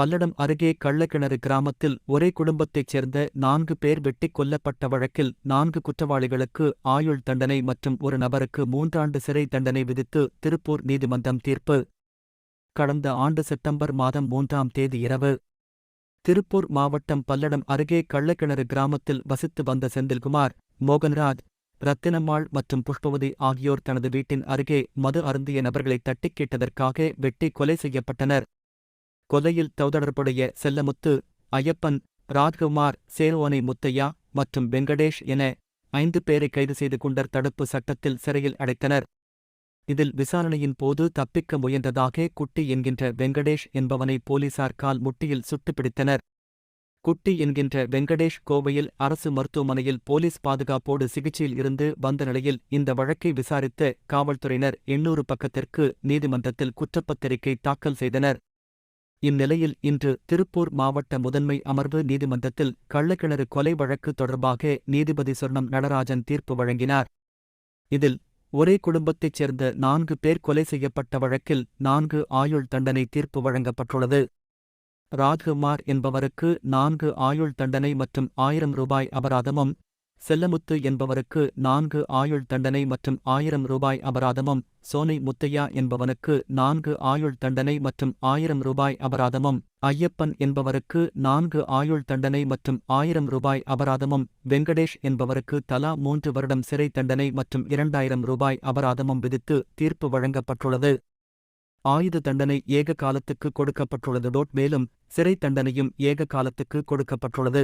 பல்லடம் அருகே கள்ளக்கிணறு கிராமத்தில் ஒரே குடும்பத்தைச் சேர்ந்த நான்கு பேர் வெட்டிக் கொல்லப்பட்ட வழக்கில் நான்கு குற்றவாளிகளுக்கு ஆயுள் தண்டனை மற்றும் ஒரு நபருக்கு மூன்றாண்டு சிறை தண்டனை விதித்து திருப்பூர் நீதிமன்றம் தீர்ப்பு. கடந்த ஆண்டு செப்டம்பர் மாதம் மூன்றாம் தேதி இரவு திருப்பூர் மாவட்டம் பல்லடம் அருகே கள்ளக்கிணறு கிராமத்தில் வசித்து வந்த செந்தில்குமார் மோகன்ராஜ் ரத்தினம்மாள் மற்றும் புஷ்பவதி ஆகியோர் தனது வீட்டின் அருகே மது அருந்திய நபர்களை தட்டிக் கேட்டதற்காக வெட்டி கொலை செய்யப்பட்டனர். கொலையில் தொடர்புடைய செல்லமுத்து ஐயப்பன் ராஜ்குமார் சேரோனை முத்தையா மற்றும் வெங்கடேஷ் என ஐந்து பேரை கைது செய்து கொண்டர் தடுப்பு சட்டத்தில் சிறையில் அடைத்தனர். இதில் விசாரணையின் போது தப்பிக்க முயன்றதாக குட்டி என்கின்ற வெங்கடேஷ் என்பவனை போலீசார் கால் முட்டியில் சுட்டுப் பிடித்தனர். குட்டி என்கின்ற வெங்கடேஷ் கோவையில் அரசு மருத்துவமனையில் போலீஸ் பாதுகாப்போடு சிகிச்சையில் இருந்து வந்த நிலையில் இந்த வழக்கை விசாரித்த காவல்துறையினர் எண்ணூறு பக்கத்திற்கு நீதிமன்றத்தில் குற்றப்பத்திரிகை தாக்கல் செய்தனர். இந்நிலையில் இன்று திருப்பூர் மாவட்ட முதன்மை அமர்வு நீதிமன்றத்தில் கள்ளக்கிணறு கொலை வழக்கு தொடர்பாக நீதிபதி சொர்ணம் நடராஜன் தீர்ப்பு வழங்கினார். இதில் ஒரே குடும்பத்தைச் சேர்ந்த நான்கு பேர் கொலை செய்யப்பட்ட வழக்கில் நான்கு ஆயுள் தண்டனை தீர்ப்பு வழங்கப்பட்டுள்ளது. ராஜ்குமார் என்பவருக்கு நான்கு ஆயுள் தண்டனை மற்றும் ஆயிரம் ரூபாய் அபராதமும் செல்லமுத்து என்பவருக்கு நான்கு ஆயுள் தண்டனை மற்றும் ஆயிரம் ரூபாய் அபராதமும் சோனை முத்தையா என்பவனுக்கு நான்கு ஆயுள் தண்டனை மற்றும் ஆயிரம் ரூபாய் அபராதமும் ஐயப்பன் என்பவருக்கு நான்கு ஆயுள் தண்டனை மற்றும் ஆயிரம் ரூபாய் அபராதமும் வெங்கடேஷ் என்பவருக்கு தலா மூன்று வருடம் சிறை தண்டனை மற்றும் இரண்டாயிரம் ரூபாய் அபராதமும் விதித்து தீர்ப்பு வழங்கப்பட்டுள்ளது. ஆயுத தண்டனை ஏக காலத்துக்கு கொடுக்கப்பட்டுள்ளது. மேலும் சிறை தண்டனையும் ஏக காலத்துக்கு கொடுக்கப்பட்டுள்ளது.